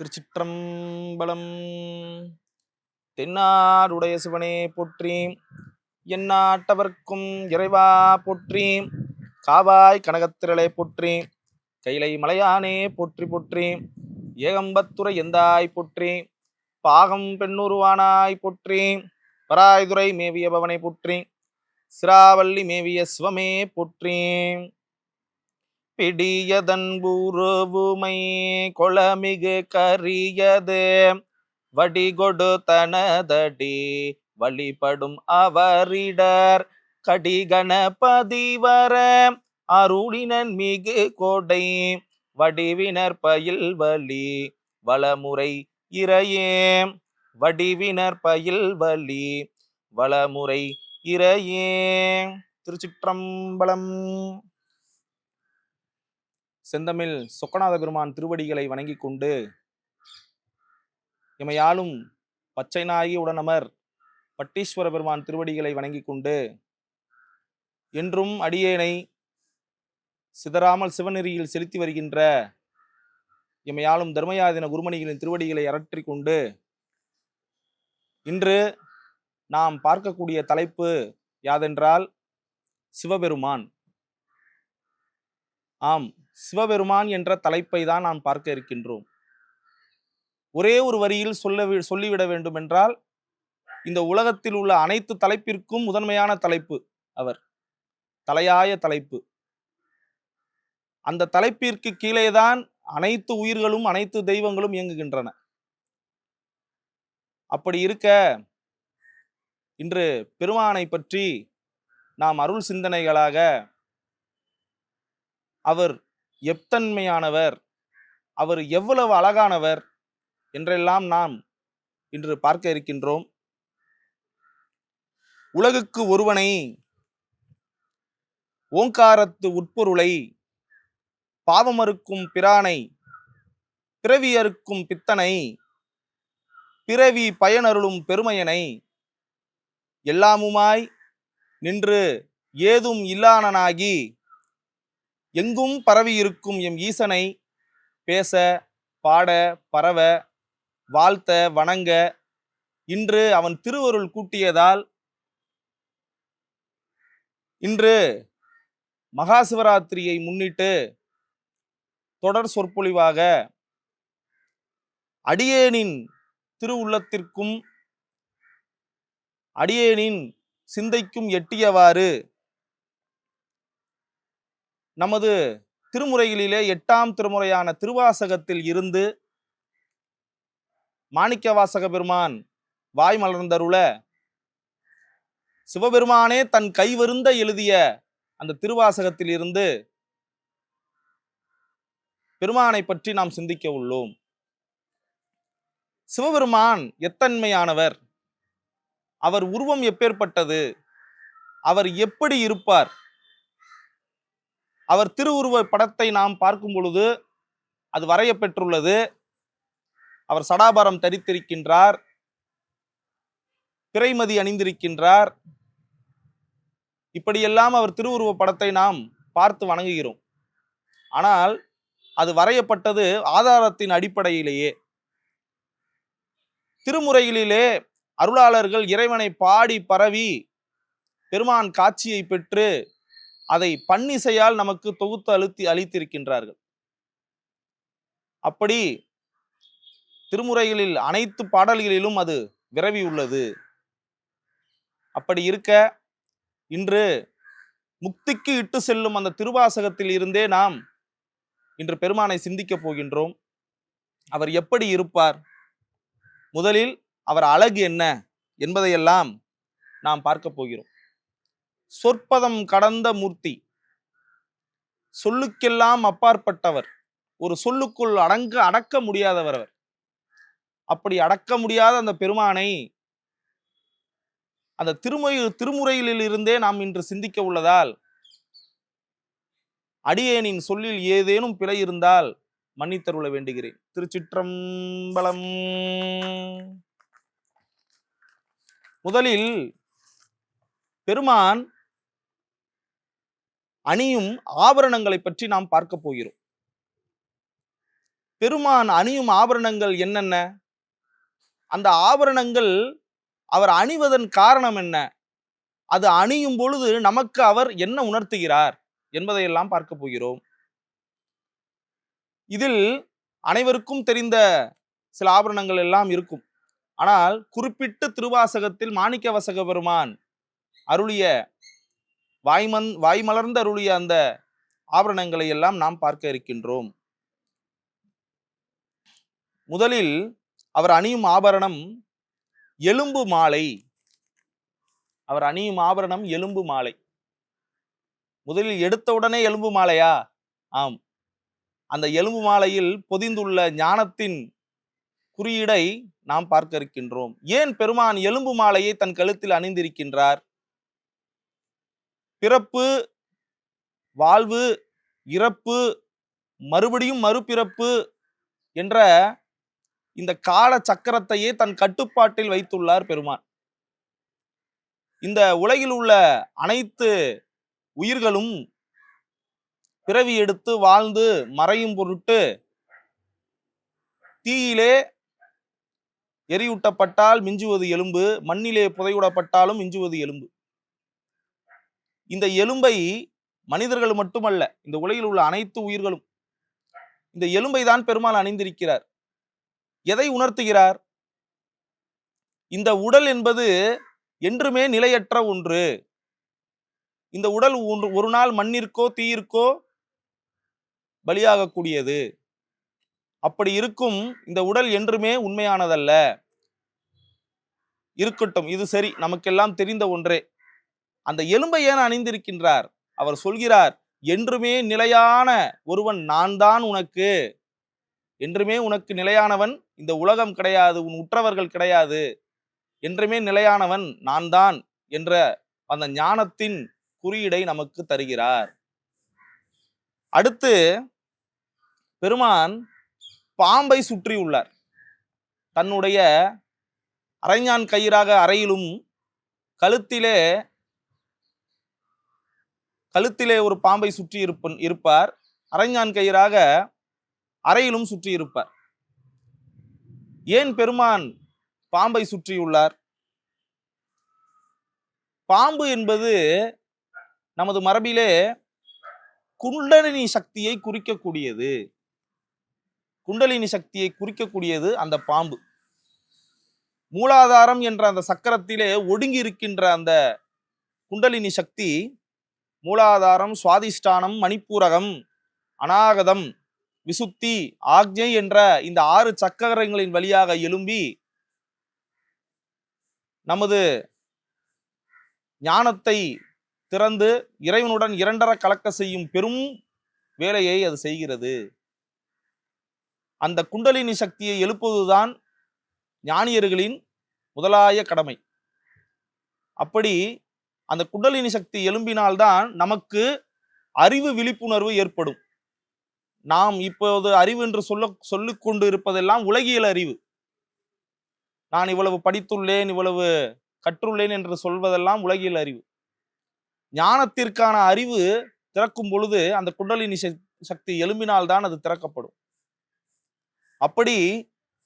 திருச்சிற்றம்பலம். தென்னாடுடைய சிவனே போற்றி எந்நாட்டவர்க்கும் இறைவா போற்றி காவாய் கனகத்திரளை போற்றி கைலை மலையானே போற்றி போற்றி ஏகம்பத்துறை எந்தாய் போற்றி பாகம் பெண்ணுருவானாய் போற்றி பராய்துரை மேவிய பவனை போற்றி சிராவள்ளி மேவிய சிவமே போற்றி. பிடியதன்புருவுமை கொளமிகு கரியது. வடிகொடு தனதடி வழிபடும் அவரிடர் கடிகணபதிவர அருளினன் மிகு கொடை வடிவினர் பயில் வலி வளமுறை இறையே. வடிவினர் பயில் வலி வளமுறை இறையே. திருச்சிற்றம்பலம். செந்தமிழ் சொக்கநாத பெருமான் திருவடிகளை வணங்கி கொண்டு எமையாலும் பச்சை நாயகி உடனமர் பட்டீஸ்வர பெருமான் திருவடிகளை வணங்கி கொண்டு என்றும் அடியேனை சிதறாமல் சிவநெறியில் செலுத்தி வருகின்ற எமையாலும் தர்மயாதின குருமணிகளின் திருவடிகளை அரற்றிக் கொண்டு இன்று நாம் பார்க்கக்கூடிய தலைப்பு யாதென்றால் சிவபெருமான். ஆம். சிவபெருமான் என்ற தலைப்பை தான் நாம் பார்க்க இருக்கின்றோம். ஒரே ஒரு வரியில் சொல்ல வி- சொல்லிவிட வேண்டும் என்றால் இந்த உலகத்தில் உள்ள அனைத்து தலைப்பிற்கும் முதன்மையான தலைப்பு அவர். தலையாய தலைப்பு. அந்த தலைப்பிற்கு கீழேதான் அனைத்து உயிர்களும் அனைத்து தெய்வங்களும் இயங்குகின்றன. அப்படி இருக்க இன்று பெருமானை பற்றி நாம் அருள் சிந்தனைகளாக அவர் எத்தன்மையானவர் அவர் எவ்வளவு அழகானவர் என்றெல்லாம் நாம் இன்று பார்க்க இருக்கின்றோம். உலகுக்கு ஒருவனை ஓங்காரத்து உட்பொருளை பாவமறுக்கும் பிரானை பிறவியறுக்கும் பித்தனை பிறவி பயனருளும் பெருமையனை எல்லாமுமாய் நின்று ஏதும் இல்லானனாகி எங்கும் பரவி இருக்கும் எம் ஈசனை பேச பாட பரவ வாழ்த்த வணங்க. இன்று அவன் திருவருள் கூட்டியதால் இன்று மகா சிவராத்திரியை முன்னிட்டு தொடர் சொற்பொழிவாக அடியேனின் திருவுள்ளத்திற்கும் அடியேனின் சிந்தைக்கும் எட்டியவாறு நமது திருமுறைகளிலே எட்டாம் திருமுறையான திருவாசகத்தில் இருந்து மாணிக்க வாசக பெருமான் வாய் மலர்ந்தருள சிவபெருமானே தன் கைவருந்த எழுதிய அந்த திருவாசகத்தில் இருந்து பெருமானை பற்றி நாம் சிந்திக்க உள்ளோம். சிவபெருமான் எத்தன்மையானவர். அவர் உருவம் எப்பேற்பட்டது. அவர் எப்படி இருப்பார். அவர் திருவுருவ படத்தை நாம் பார்க்கும் பொழுது அது வரையப்பெற்றுள்ளது அவர் சடாபாரம் தரித்திருக்கின்றார். பிறைமதி அணிந்திருக்கின்றார். இப்படியெல்லாம் அவர் திருவுருவ படத்தை நாம் பார்த்து வணங்குகிறோம். ஆனால் அது வரையப்பட்டது ஆதாரத்தின் அடிப்படையிலேயே. திருமுறைகளிலே அருளாளர்கள் இறைவனை பாடி பரவி பெருமான் காட்சியை பெற்று அதை பன்னிசையால் நமக்கு தொகுத்து அழுத்தி அளித்திருக்கின்றார்கள். அப்படி திருமுறைகளில் அனைத்து பாடல்களிலும் அது விரவி உள்ளது. அப்படி இருக்க இன்று முக்திக்கு இட்டு செல்லும் அந்த திருவாசகத்தில் இருந்தே நாம் இன்று பெருமானை சிந்திக்கப் போகின்றோம். அவர் எப்படி இருப்பார்? முதலில் அவர் அழகு என்ன என்பதையெல்லாம் நாம் பார்க்க போகிறோம். சொற்பதம் கடந்த மூர்த்தி. சொல்லுக்கெல்லாம் அப்பாற்பட்டவர். ஒரு சொல்லுக்குள் அடங்க அடக்க முடியாதவர் அவர் அப்படி அடக்க முடியாத அந்த பெருமானை அந்த திருமொழி திருமுறையில் இருந்தே நாம் இன்று சிந்திக்க உள்ளதால் அடியேனின் சொல்லில் ஏதேனும் பிழை இருந்தால் மன்னித்தருள வேண்டுகிறேன். திருச்சிற்றம்பலம். முதலில் பெருமான் அணியும் ஆபரணங்களை பற்றி நாம் பார்க்க போகிறோம். பெருமான் அணியும் ஆபரணங்கள் என்னென்ன? அந்த ஆபரணங்கள் அவர் அணிவதன் காரணம் என்ன? அது அணியும் பொழுது நமக்கு அவர் என்ன உணர்த்துகிறார் என்பதையெல்லாம் பார்க்க போகிறோம். இதில் அனைவருக்கும் தெரிந்த சில ஆபரணங்கள் எல்லாம் இருக்கும். ஆனால் குறிப்பிட்டு திருவாசகத்தில் மாணிக்கவசக பெருமான் அருளிய வாய்மன் வாய்மலர்ந்து அருளிய அந்த ஆபரணங்களை எல்லாம் நாம் பார்க்க இருக்கின்றோம். முதலில் அவர் அணியும் ஆபரணம் எலும்பு மாலை. அவர் அணியும் ஆபரணம் எலும்பு மாலை. முதலில் எடுத்த உடனே எலும்பு மாலையா? ஆம். அந்த எலும்பு மாலையில் பொதிந்துள்ள ஞானத்தின் குறியீடை நாம் பார்க்க இருக்கின்றோம். ஏன் பெருமான் எலும்பு மாலையை தன் கழுத்தில் அணிந்திருக்கின்றார்? பிறப்பு வாழ்வு இறப்பு மறுபடியும் மறுபிறப்பு என்ற இந்த கால சக்கரத்தையே தன் கட்டுப்பாட்டில் வைத்துள்ளார் பெருமான். இந்த உலகில் உள்ள அனைத்து உயிர்களும் பிறவி எடுத்து வாழ்ந்து மறையும் பொருட்டு தீயிலே எரியூட்டப்பட்டால் மிஞ்சுவது எலும்பு மண்ணிலே புதையுடப்பட்டாலும் மிஞ்சுவது எலும்பு. இந்த எலும்பை மனிதர்கள் மட்டுமல்ல இந்த உலகில் உள்ள அனைத்து உயிர்களும் இந்த எலும்பை தான் பெருமாள் அணிந்திருக்கிறார். எதை உணர்த்துகிறார்? இந்த உடல் என்பது என்றுமே நிலையற்ற ஒன்று. இந்த உடல் ஒன்று ஒரு நாள் மண்ணிற்கோ தீயிற்கோ பலியாகக்கூடியது. அப்படி இருக்கும் இந்த உடல் என்றுமே உண்மையானதல்ல. இருக்கட்டும் இது சரி நமக்கெல்லாம் தெரிந்த ஒன்றே. அந்த எலும்பை ஏன் அணிந்திருக்கின்றார்? அவர் சொல்கிறார் என்றுமே நிலையான ஒருவன் நான் தான் உனக்கு. என்றுமே உனக்கு நிலையானவன் இந்த உலகம் கிடையாது உன் உற்றவர்கள் கிடையாது. என்றுமே நிலையானவன் நான் தான் என்ற அந்த ஞானத்தின் குறியீடை நமக்கு தருகிறார். அடுத்து பெருமான் பாம்பை சுற்றியுள்ளார் தன்னுடைய அரைஞான் கயிறாக அறையிலும் கழுத்திலே கழுத்திலே ஒரு பாம்பை சுற்றி இருப்பன் இருப்பார். அரைஞான் கயிறாக அறையிலும் சுற்றி இருப்பார். ஏன் பெருமான் பாம்பை சுற்றியுள்ளார் பாம்பு என்பது நமது மரபிலே குண்டலினி சக்தியை குறிக்கக்கூடியது. குண்டலினி சக்தியை குறிக்கக்கூடியது அந்த பாம்பு. மூலாதாரம் என்ற அந்த சக்கரத்திலே ஒடுங்கி இருக்கின்ற அந்த குண்டலினி சக்தி மூலாதாரம் சுவாதிஷ்டானம் மணிப்பூரகம் அநாகதம் விசுத்தி ஆக்ஞை என்ற இந்த ஆறு சக்கரங்களின் வழியாக எழும்பி நமது ஞானத்தை திறந்து இறைவனுடன் இரண்டர கலக்க செய்யும் பெரும் வேலையை அது செய்கிறது. அந்த குண்டலினி சக்தியை எழுப்புவதுதான் ஞானியர்களின் முதலாய கடமை. அப்படி அந்த குண்டலினி சக்தி எழும்பினால்தான் நமக்கு அறிவு விழிப்புணர்வு ஏற்படும். நாம் இப்போது அறிவு என்று சொல்ல சொல்லிக்கொண்டு இருப்பதெல்லாம் உலகியல் அறிவு. நான் இவ்வளவு படித்துள்ளேன் இவ்வளவு கற்றுள்ளேன் என்று சொல்வதெல்லாம் உலகியல் அறிவு. ஞானத்திற்கான அறிவு திறக்கும் பொழுது அந்த குண்டலினி சக்தி எழும்பினால்தான் அது திறக்கப்படும். அப்படி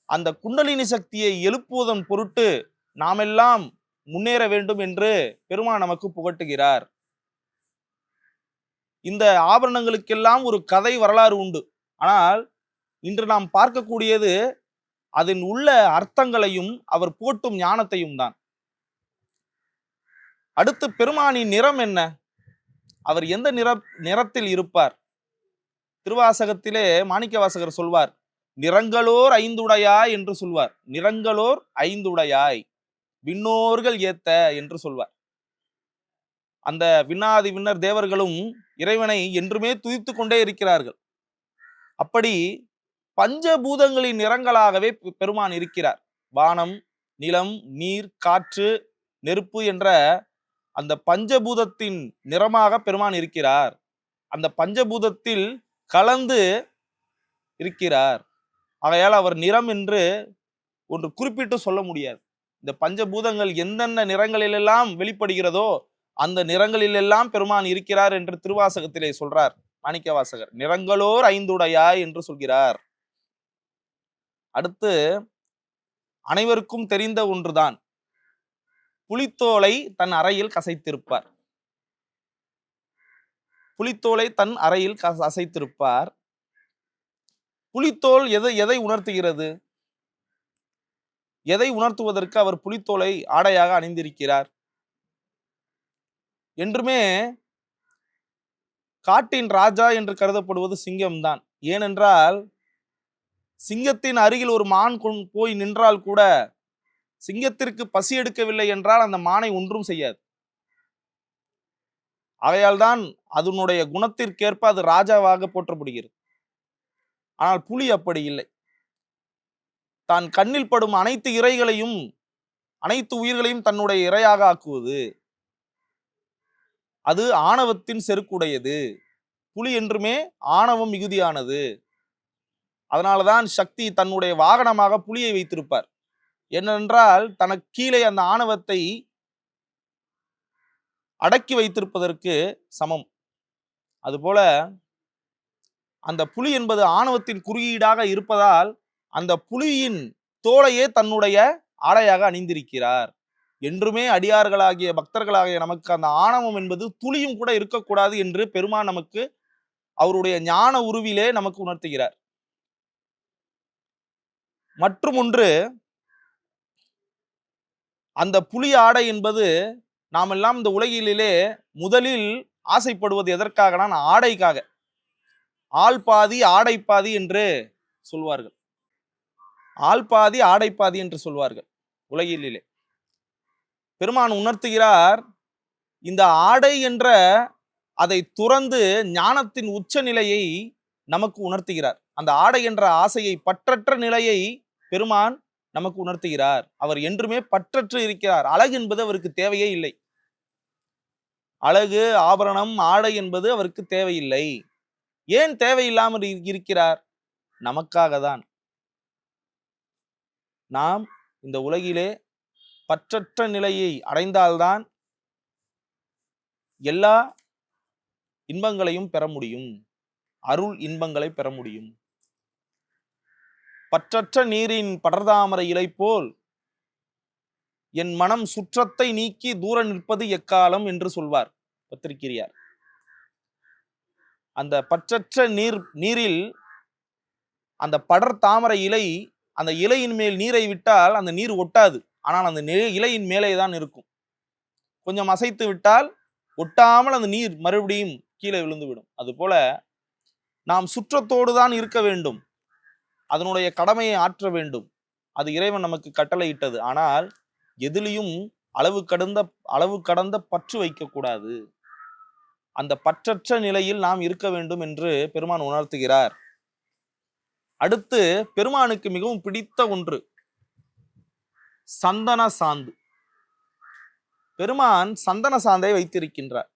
அந்த குண்டலினி சக்தியை எழுப்புவதன் பொருட்டு நாமெல்லாம் முன்னேற வேண்டும் என்று பெருமான் நமக்கு புகட்டுகிறார். இந்த ஆபரணங்களுக்கெல்லாம் ஒரு கதை வரலாறு உண்டு. ஆனால் இன்று நாம் பார்க்கக்கூடியது அதன் உள்ள அர்த்தங்களையும் அவர் போட்டும் ஞானத்தையும் தான். அடுத்து பெருமானின் நிறம் என்ன? அவர் எந்த நிற நிறத்தில் இருப்பார்? திருவாசகத்திலே மாணிக்கவாசகர் சொல்வார் நிறங்களோர் ஐந்துடையாய் என்று சொல்வார். நிறங்களோர் ஐந்துடையாய் விண்ணோர்கள் ஏத்த என்று சொல்வார். அந்த விண்ணாதி விண்ணர் தேவர்களும் இறைவனை என்றுமே துதித்து கொண்டே இருக்கிறார்கள். அப்படி பஞ்சபூதங்களின் நிறங்களாகவே பெருமான் இருக்கிறார். வானம் நிலம் நீர் காற்று நெருப்பு என்ற அந்த பஞ்சபூதத்தின் நிறமாக பெருமான் இருக்கிறார். அந்த பஞ்சபூதத்தில் கலந்து இருக்கிறார். ஆகையால் அவர் நிறம் என்று ஒன்று குறிப்பிட்டு சொல்ல முடியாது. இந்த பஞ்சபூதங்கள் எந்தெந்த நிறங்களிலெல்லாம் வெளிப்படுகிறதோ அந்த நிறங்களிலெல்லாம் பெருமான் இருக்கிறார் என்று திருவாசகத்திலே சொல்றார். மாணிக்க வாசகர் நிறங்களோர் ஐந்துடையாய் என்று சொல்கிறார். அடுத்து அனைவருக்கும் தெரிந்த ஒன்றுதான். புலித்தோலை தன் அறையில் கசைத்திருப்பார். புலித்தோலை தன் அறையில் கசைத்திருப்பார் புலித்தோல் எதை எதை உணர்த்துகிறது? எதை உணர்த்துவதற்கு அவர் புலித்தோலை ஆடையாக அணிந்திருக்கிறார்? என்றுமே காட்டின் ராஜா என்று கருதப்படுவது சிங்கம்தான். ஏனென்றால் சிங்கத்தின் அருகில் ஒரு மான் கொண் போய் நின்றால் கூட சிங்கத்திற்கு பசி எடுக்கவில்லை என்றால் அந்த மானை ஒன்றும் செய்யாது. அவையால் தான் அதனுடைய குணத்திற்கேற்ப அது ராஜாவாக போற்றப்படுகிறது. ஆனால் புலி அப்படி இல்லை. தான் கண்ணில் படும் அனைத்து இறைகளையும் அனைத்து உயிர்களையும் தன்னுடைய இரையாக ஆக்குவது. அது ஆணவத்தின் செருக்குடையது. புலி என்றுமே ஆணவம் மிகுதியானது. அதனாலதான் சக்தி தன்னுடைய வாகனமாக புலியை வைத்திருப்பார். என்னென்றால் தனக்கு கீழே அந்த ஆணவத்தை அடக்கி வைத்திருப்பதற்கு சமம். அதுபோல அந்த புலி என்பது ஆணவத்தின் குறியீடாக இருப்பதால் அந்த புலியின் தோலையே தன்னுடைய ஆடையாக அணிந்திருக்கிறார். என்றுமே அடியார்களாகிய பக்தர்களாகிய நமக்கு அந்த ஆணவம் என்பது துளியும் கூட இருக்கக்கூடாது என்று பெருமான் நமக்கு அவருடைய ஞான உருவிலே நமக்கு உணர்த்துகிறார். மற்றும் ஒன்று அந்த புலி ஆடை என்பது நாம் எல்லாம் இந்த உலகிலே முதலில் ஆசைப்படுவது எதற்காகனா ஆடைக்காக. ஆள் பாதி ஆடை பாதி என்று சொல்வார்கள். ஆள் பாதி ஆடை பாதி என்று சொல்வார்கள் உலகிலே. பெருமான் உணர்த்துகிறார் இந்த ஆடை என்ற அதை துறந்து ஞானத்தின் உச்ச நிலையை நமக்கு உணர்த்துகிறார். அந்த ஆடை என்ற ஆசையை பற்றற்ற நிலையை பெருமான் நமக்கு உணர்த்துகிறார். அவர் என்றுமே பற்றற்று இருக்கிறார். அழகு என்பது அவருக்கு தேவையே இல்லை. அழகு ஆபரணம் ஆடை என்பது அவருக்கு தேவையில்லை. ஏன் தேவையில்லாமல் இருக்கிறார்? நமக்காக தான் நாம் இந்த உலகிலே பற்றற்ற நிலையை அடைந்தால்தான் எல்லா இன்பங்களையும் பெற முடியும். அருள் இன்பங்களை பெற முடியும். பற்றற்ற நீரின் படர்தாமரை இலை போல் என் மனம் சுற்றத்தை நீக்கி தூர நிற்பது எக்காலம் என்று சொல்வார் பத்திரிக்கிரியார் அந்த பற்றற்ற நீர் நீரில் அந்த படர் தாமரை இலை அந்த இலையின் மேல் நீரை விட்டால் அந்த நீர் ஒட்டாது. ஆனால் அந்த நெ- இலையின் மேலே தான் இருக்கும். கொஞ்சம் அசைத்து விட்டால் ஒட்டாமல் அந்த நீர் மறுபடியும் கீழே விழுந்துவிடும். அதுபோல நாம் சுற்றத்தோடு தான் இருக்க வேண்டும். அதனுடைய கடமையை ஆற்ற வேண்டும். அது இறைவன் நமக்கு கட்டளையிட்டது. ஆனால் எதிலையும் அளவு கடந்த அளவு கடந்த பற்று வைக்கக்கூடாது அந்த பற்றற்ற நிலையில் நாம் இருக்க வேண்டும் என்று பெருமான் உணர்த்துகிறார். அடுத்து பெருமானுக்கு மிகவும் பிடித்த ஒன்று. சந்தன சாந்து. பெருமான் சந்தன சாந்தை வைத்திருக்கின்றார்.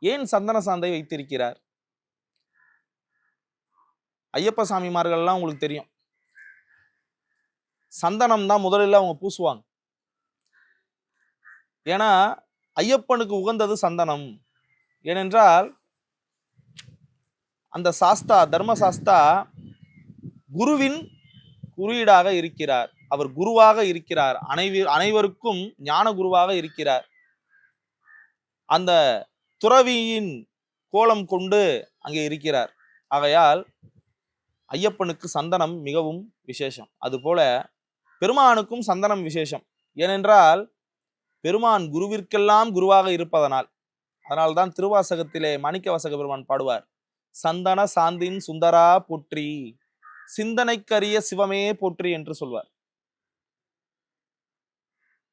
ஏன் சந்தன சாந்தை வைத்திருக்கிறார்? ஐயப்ப சாமிமார்கள்லாம் உங்களுக்கு தெரியும். சந்தனம் தான் முதலில் அவங்க பூசுவாங்க. ஏன்னா ஐயப்பனுக்கு உகந்தது சந்தனம். ஏனென்றால் அந்த சாஸ்தா தர்ம சாஸ்தா குருவின் குறியீடாக இருக்கிறார். அவர் குருவாக இருக்கிறார். அனைவி அனைவருக்கும் ஞான குருவாக இருக்கிறார். அந்த துறவியின் கோலம் கொண்டு அங்கே இருக்கிறார். ஆகையால் ஐயப்பனுக்கு சந்தனம் மிகவும் விசேஷம். அதுபோல பெருமானுக்கும் சந்தனம் விசேஷம். ஏனென்றால் பெருமான் குருவிற்கெல்லாம் குருவாக இருப்பதனால் அதனால்தான் திருவாசகத்திலே மாணிக்கவாசக பெருமான் பாடுவார். சந்தன சாந்தின் சுந்தரா போற்றி சிந்தனைக்கரிய சிவமே போற்றி என்று சொல்வார்.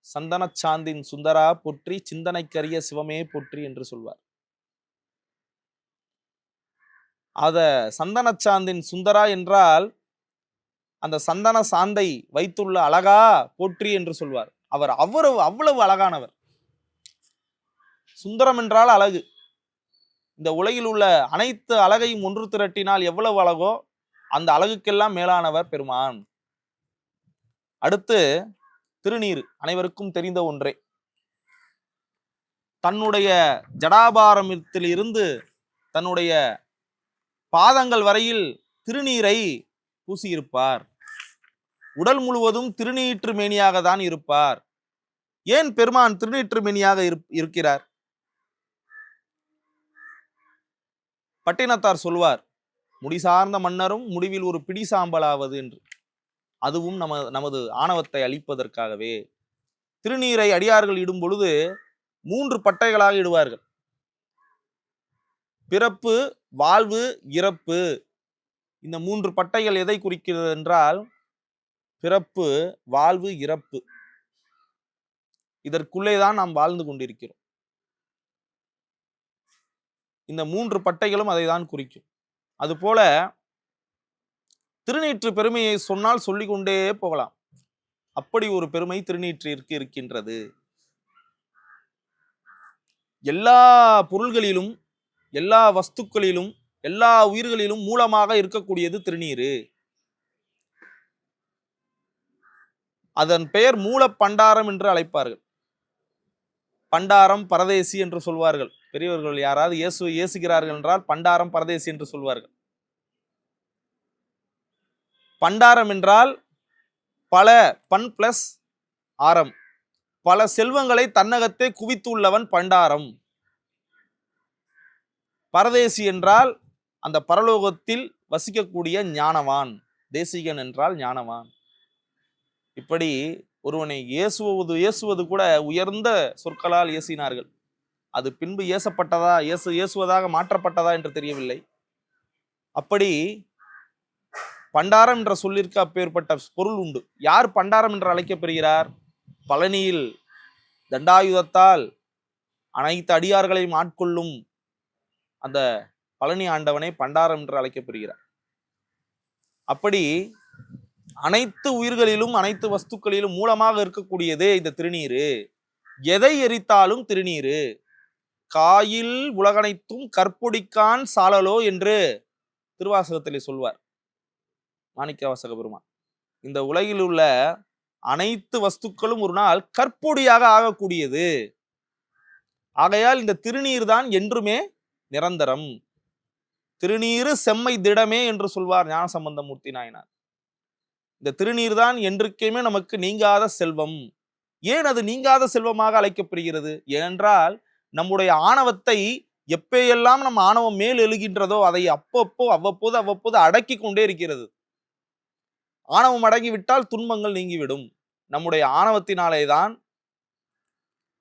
சந்தன சாந்தின் சுந்தரா போற்றி சிந்தனைக்கரிய சிவமே போற்றி என்று சொல்வார். அத சந்தன சாந்தின் சுந்தரா என்றால் அந்த சந்தன சாந்தை வைத்துள்ள அழகா போற்றி என்று சொல்வார். அவர் அவ்வளவு அவ்வளவு அழகானவர். சுந்தரம் என்றால் அழகு. இந்த உலகில் உள்ள அனைத்து அழகையும் ஒன்று திரட்டினால் எவ்வளவு அழகோ அந்த அழகுக்கெல்லாம் மேலானவர் பெருமான். அடுத்து திருநீர் அனைவருக்கும் தெரிந்த ஒன்றே. தன்னுடைய ஜடாபாரமத்தில் இருந்து தன்னுடைய பாதங்கள் வரையில் திருநீரை பூசியிருப்பார். உடல் முழுவதும் திருநீற்று மேனியாக தான் இருப்பார். ஏன் பெருமான் திருநீற்று மேனியாக இருப்- இருக்கிறார்? பட்டினத்தார் சொல்வார் முடி சார்ந்த மன்னரும் முடிவில் ஒரு பிடி சாம்பலாவது என்று. அதுவும் நம நமது ஆணவத்தை அழிப்பதற்காகவே. திருநீரை அடியார்கள் இடும் பொழுது மூன்று பட்டைகளாக இடுவார்கள். பிறப்பு வாழ்வு இறப்பு. இந்த மூன்று பட்டைகள் எதை குறிக்கிறது என்றால் பிறப்பு வாழ்வு இறப்பு. இதற்குள்ளே தான் நாம் வாழ்ந்து கொண்டிருக்கிறோம். இந்த மூன்று பட்டைகளும் அதை தான் குறிக்கும். அதுபோல திருநீற்று பெருமையை சொன்னால் சொல்லிக்கொண்டே போகலாம். அப்படி ஒரு பெருமை திருநீற்றிற்கு இருக்கின்றது. எல்லா பொருள்களிலும் எல்லா வஸ்துக்களிலும் எல்லா உயிர்களிலும் மூலமாக இருக்கக்கூடியது திருநீரு அதன் பெயர் மூல பண்டாரம் என்று அழைப்பார்கள். பண்டாரம் பரதேசி என்று சொல்வார்கள். பெரியவர்கள் யாராவது இயேசு இயேசுகிறார்கள் என்றால் பண்டாரம் பரதேசி என்று சொல்வார்கள். பண்டாரம் என்றால் பல பண் பிளஸ் ஆரம். பல செல்வங்களை தன்னகத்தே குவித்துள்ளவன் பண்டாரம். பரதேசி என்றால் அந்த பரலோகத்தில் வசிக்கக்கூடிய ஞானவான். தேசிகன் என்றால் ஞானவான். இப்படி ஒருவனை ஏசுவது ஏசுவது கூட உயர்ந்த சொற்களால் ஏசினார்கள் அது பின்பு ஏசப்பட்டதா ஏசு இயேசுவதாக மாற்றப்பட்டதா என்று தெரியவில்லை. அப்படி பண்டாரம் என்ற சொல்லிற்கு அப்பேற்பட்ட பொருள் உண்டு. யார் பண்டாரம் என்று அழைக்கப்பெறுகிறார் பழனியில் தண்டாயுதத்தால் அனைத்து அடியார்களையும் ஆட்கொள்ளும் அந்த பழனி ஆண்டவனை பண்டாரம் என்று அழைக்கப்படுகிறார். அப்படி அனைத்து உயிர்களிலும் அனைத்து வஸ்துக்களிலும் மூலமாக இருக்கக்கூடியதே இந்த திருநீரு. எதை எரித்தாலும் திருநீரு. காயில் உலகனைத்தும் கற்பொடிக்கான் சாலலோ என்று திருவாசகத்திலே சொல்வார். மாணிக்கவாசக பெருமான். இந்த உலகில் உள்ள அனைத்து வஸ்துக்களும் ஒரு நாள் கற்பொடியாக ஆகக்கூடியது. ஆகையால் இந்த திருநீர் தான் என்றுமே நிரந்தரம். திருநீரு செம்மை திடமே என்று சொல்வார் ஞானசம்பந்தமூர்த்தி நாயனார். இந்த திருநீர் தான் என்றைக்குமே நமக்கு நீங்காத செல்வம். ஏன் அது நீங்காத செல்வமாக அழைக்கப்படுகிறது? ஏனென்றால் நம்முடைய ஆணவத்தை எப்பயெல்லாம் நம்ம ஆணவம் மேல் எழுகின்றதோ அதை அப்பப்போ அவ்வப்போது அவ்வப்போது அடக்கி கொண்டே இருக்கிறது. ஆணவம் அடங்கிவிட்டால் துன்பங்கள் நீங்கிவிடும். நம்முடைய ஆணவத்தினாலே தான்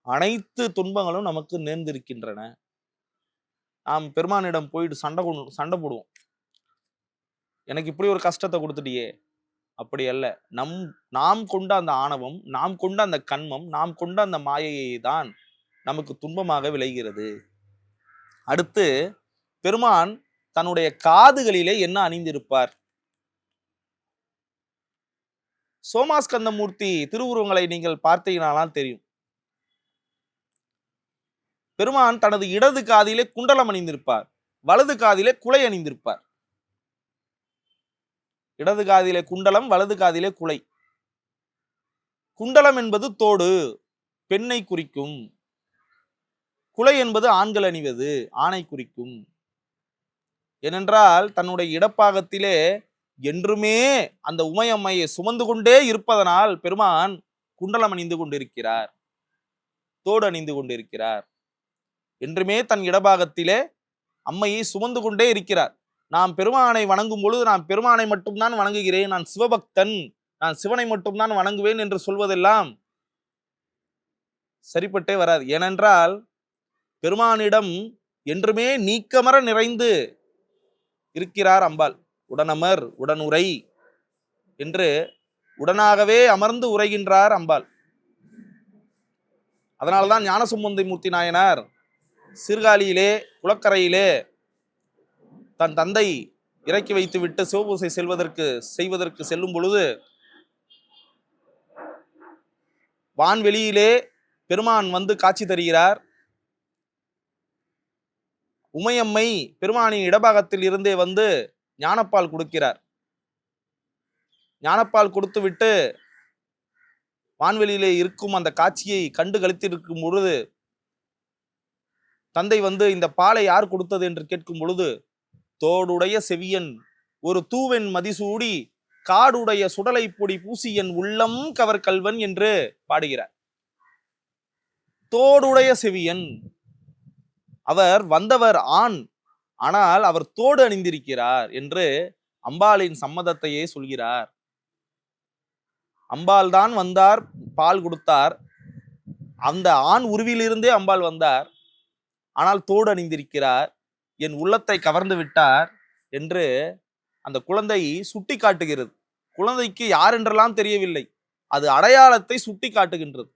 அனைத்து துன்பங்களும் நமக்கு நேர்ந்திருக்கின்றன. நாம் பெருமானிடம் போயிட்டு சண்டை கொண்டு சண்டை போடுவோம். எனக்கு இப்படி ஒரு கஷ்டத்தை கொடுத்துட்டியே. அப்படி அல்ல. நம் நாம் கொண்ட அந்த ஆணவம் நாம் கொண்ட அந்த கண்மம் நாம் கொண்ட அந்த மாயையை தான் நமக்கு துன்பமாக விளைகிறது. அடுத்து பெருமான் தன்னுடைய காதுகளிலே என்ன அணிந்திருப்பார்? சோமாஸ்கந்தமூர்த்தி திருவுருவங்களை நீங்கள் பார்த்தீங்கனாலாம் தெரியும். பெருமான் தனது இடது காதிலே குண்டலம் அணிந்திருப்பார். வலது காதிலே குலை அணிந்திருப்பார். இடது காதிலே குண்டலம் வலது காதிலே குலை. குண்டலம் என்பது தோடு பெண்ணை குறிக்கும். குலை என்பது ஆண்கள் அணிவது ஆணை குறிக்கும். ஏனென்றால் தன்னுடைய இடப்பாகத்திலே என்றுமே அந்த உமையம்மையை சுமந்து கொண்டே இருப்பதனால் பெருமான் குண்டலம் அணிந்து கொண்டிருக்கிறார். தோடு அணிந்து கொண்டிருக்கிறார். என்றுமே தன் இடபாகத்திலே அம்மையை சுமந்து கொண்டே இருக்கிறார். நாம் பெருமானை வணங்கும் பொழுது நான் பெருமானை மட்டும்தான் வணங்குகிறேன் நான் சிவபக்தன் நான் சிவனை மட்டும்தான் வணங்குவேன் என்று சொல்வதெல்லாம் சரிப்பட்டே வராது. ஏனென்றால் பெருமானிடம் என்றுமே நீக்கமர நிறைந்து இருக்கிறார் அம்பாள். உடனமர் உடனுரை என்று உடனாகவே அமர்ந்து உரைகின்றார் அம்பாள். அதனால்தான் ஞானசுமந்தி மூர்த்தி நாயனார் சீர்காழியிலே குளக்கரையிலே தன் தந்தை இறக்கி வைத்துவிட்டு சிவபூசை செல்வதற்கு செய்வதற்கு செல்லும் பொழுது வான்வெளியிலே பெருமான் வந்து காட்சி தருகிறார். உமையம்மை பெருமானின் இடபாகத்தில் இருந்தே வந்து ஞானப்பால் கொடுக்கிறார். ஞானப்பால் கொடுத்துவிட்டு வான்வெளியிலே இருக்கும் அந்த காட்சியை கண்டு கழித்திருக்கும் பொழுது தந்தை வந்து இந்த பாலை யார் கொடுத்தது என்று கேட்கும் பொழுது தோடுடைய செவியன் ஒரு தூவென் மதிசூடி காடுடைய சுடலை பொடி பூசி என் உள்ளம் கவர் கல்வன் என்று பாடுகிறார். தோடுடைய செவியன் அவர் வந்தவர் ஆண் ஆனால் அவர் தோடு அணிந்திருக்கிறார் என்று அம்பாளின் சம்மதத்தையே சொல்கிறார். அம்பாள் தான் வந்தார் பால் கொடுத்தார். அந்த ஆண் உருவிலிருந்தே அம்பாள் வந்தார். ஆனால் தோடு அணிந்திருக்கிறார். என் உள்ளத்தை கவர்ந்து விட்டார் என்று அந்த குழந்தை சுட்டி காட்டுகிறது குழந்தைக்கு யார் என்றெல்லாம் தெரியவில்லை. அது அடையாளத்தை சுட்டி காட்டுகின்றது